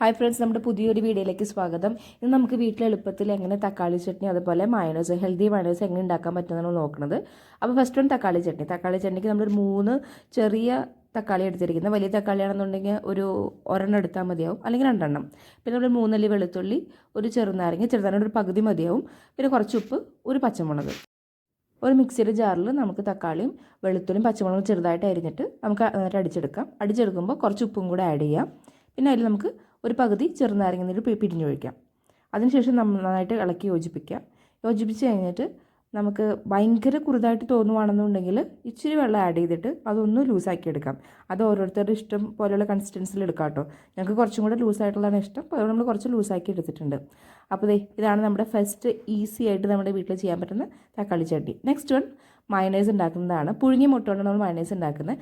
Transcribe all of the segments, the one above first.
Hi friends നമ്മുടെ പുതിയൊരു വീഡിയോയിലേക്ക് സ്വാഗതം. ഇന്ന് നമുക്ക് വീട്ടിൽ എളുപ്പത്തിൽ എങ്ങനെ തക്കാളി ചട്നി അതുപോലെ മയണോസ് ഹെൽത്തി മയണോസ് എങ്ങനെ ഉണ്ടാക്കാൻ പറ്റുന്നതാണ് നോക്കുന്നത് അപ്പോൾ ഫസ്റ്റ് വൺ തക്കാളി ചട്നി. തക്കാളി ചട്നിക്ക് നമ്മളൊരു മൂന്ന് ചെറിയ തക്കാളി എടുത്തിരിക്കുന്നത്. വലിയ തക്കാളിയാണെന്നുണ്ടെങ്കിൽ ഒരു ഒരെണ്ണം എടുത്താൽ മതിയാവും അല്ലെങ്കിൽ രണ്ടെണ്ണം. പിന്നെ നമ്മൾ മൂന്നല്ലി വെളുത്തുള്ളി ഒരു ചെറുനാരങ്ങ ചെറുനാരങ്ങ ഒരു പകുതി മതിയാവും. പിന്നെ കുറച്ച് ഉപ്പ് ഒരു പച്ചമുളക്. ഒരു മിക്സിയുടെ ജാറിൽ നമുക്ക് തക്കാളിയും വെളുത്തുള്ളിയും പച്ചമുളകും ചെറുതായിട്ട് അരിഞ്ഞിട്ട് നമുക്ക് നന്നായിട്ട് അടിച്ചെടുക്കാം. അടിച്ചെടുക്കുമ്പോൾ കുറച്ച് ഉപ്പും കൂടെ ആഡ് ചെയ്യാം. പിന്നെ അതിൽ നമുക്ക് ഒരു പകുതി ചെറുനാരങ്ങ നീര് പിഴിഞ്ഞൊഴിക്കാം. അതിനുശേഷം നന്നായിട്ട് ഇളക്കി യോജിപ്പിക്കാം യോജിപ്പിച്ച് കഴിഞ്ഞിട്ട് നമുക്ക് ഭയങ്കര കുറുതായിട്ട് തോന്നുവാണെന്നുണ്ടെങ്കിൽ ഇച്ചിരി വെള്ളം ആഡ് ചെയ്തിട്ട് അതൊന്ന് ലൂസാക്കി എടുക്കാം. അത് ഓരോരുത്തരുടെ ഇഷ്ടം പോലെയുള്ള കൺസിസ്റ്റൻസിൽ എടുക്കാം കേട്ടോ. ഞങ്ങൾക്ക് കുറച്ചും കൂടെ ലൂസായിട്ടുള്ളതാണ് ഇഷ്ടം. അപ്പോൾ നമ്മൾ കുറച്ച് ലൂസാക്കി എടുത്തിട്ടുണ്ട്. അപ്പോൾ ദേ ഇതാണ് നമ്മുടെ ഫസ്റ്റ് ഈസി ആയിട്ട് നമ്മുടെ വീട്ടിൽ ചെയ്യാൻ പറ്റുന്ന തക്കാളി ചട്നി നെക്സ്റ്റ് വൺ മയണൈസ് ഉണ്ടാക്കുന്നതാണ്. പുഴുങ്ങിയ മുട്ട നമ്മൾ മയണൈസ് ഉണ്ടാക്കുന്നത്.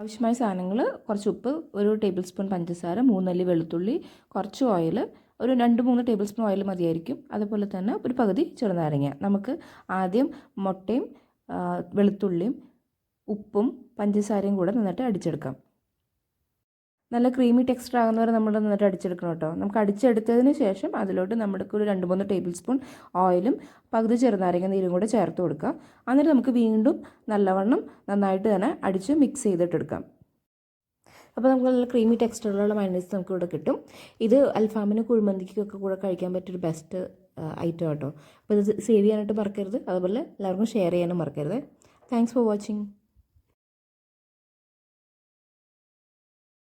ആവശ്യമായ സാധനങ്ങൾ കുറച്ച് ഉപ്പ് ഒരു ടേബിൾ സ്പൂൺ പഞ്ചസാര മൂന്നല്ലി വെളുത്തുള്ളി കുറച്ച് ഓയിൽ ഒരു രണ്ട് മൂന്ന് ടേബിൾ സ്പൂൺ ഓയിൽ മതിയായിരിക്കും. അതുപോലെ തന്നെ ഒരു പകുതി ചെറുനാരങ്ങ. നമുക്ക് ആദ്യം മുട്ടയും വെളുത്തുള്ളിയും ഉപ്പും പഞ്ചസാരയും കൂടെ നന്നായിട്ട് അടിച്ചെടുക്കാം. നല്ല ക്രീമി ടെക്സ്റ്റർ ആകുന്നവരെ നമ്മൾ നന്നായിട്ട് അടിച്ചെടുക്കണം കേട്ടോ. നമുക്ക് അടിച്ചെടുത്തതിന് ശേഷം അതിലോട്ട് നമ്മൾക്ക് ഒരു രണ്ട് മൂന്ന് ടേബിൾ സ്പൂൺ ഓയിലും പകുതി ചെറുനാരങ്ങ നീരും കൂടെ ചേർത്ത് കൊടുക്കുക. എന്നിട്ട് നമുക്ക് വീണ്ടും നല്ലവണ്ണം നന്നായിട്ട് തന്നെ അടിച്ച് മിക്സ് ചെയ്തിട്ടെടുക്കാം. അപ്പോൾ നമുക്ക് നല്ല ക്രീമി ടെക്സ്റ്ററിലുള്ള മയണൈസ് നമുക്ക് ഇവിടെ കിട്ടും. ഇത് അൽഫാമിന് കുഴിമന്തിക്കൊക്കെ കൂടെ കഴിക്കാൻ പറ്റിയൊരു ബെസ്റ്റ് ഐറ്റം കേട്ടോ അപ്പോൾ ഇത് സേവ് ചെയ്യാനായിട്ട് മറക്കരുത്. അതുപോലെ എല്ലാവർക്കും ഷെയർ ചെയ്യാനും മറക്കരുത്. Thanks for watching